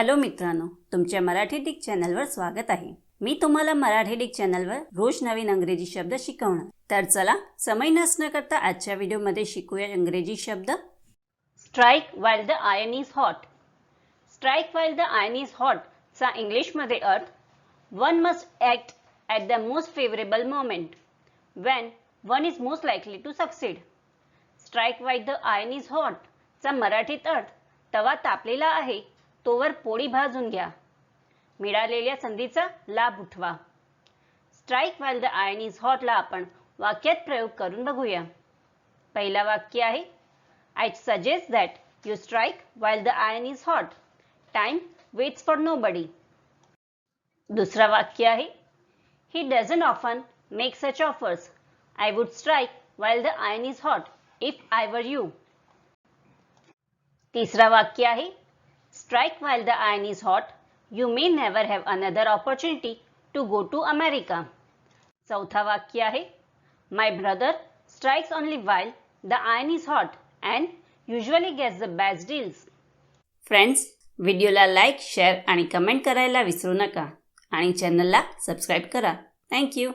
Hello मित्रांनो तुमच्या Marathi Dick चॅनलवर स्वागत आहे. मी तुम्हाला मराठी डिक चॅनलवर रोज नवीन अंग्रेजी शब्द शिकवणार. तर चला समय नसणं करता आजच्या व्हिडिओमध्ये शिकूया इंग्रजी शब्द. Strike while the iron is hot strike while the iron is hot चा इंग्लिशमध्ये अर्थ one must act at the most favourable moment when one is most likely to succeed strike while the iron is hot चा मराठीत अर्थ तवा तापलेला आहे तोवर पोळी भाजून घ्या. मिळालेल्या संधीचा लाभ उठवा. Strike while the iron is हॉटला आपण वाक्यात प्रयोग करून बघूया. पहिला वाक्य आहे I suggest that you strike while the iron is hot time waits for nobody दुसरा वाक्य आहे he doesn't often make such offers I would strike while the iron is hot if I were you तिसरा वाक्य आहे strike while the iron is hot you may never have another opportunity to go to America चौथा वाक्य आहे. My brother strikes only while the iron is hot and usually gets the best deals friends व्हिडिओला like share आणि comment करायला विसरू नका. आणि चॅनलला सबस्क्राईब करा. थँक्यू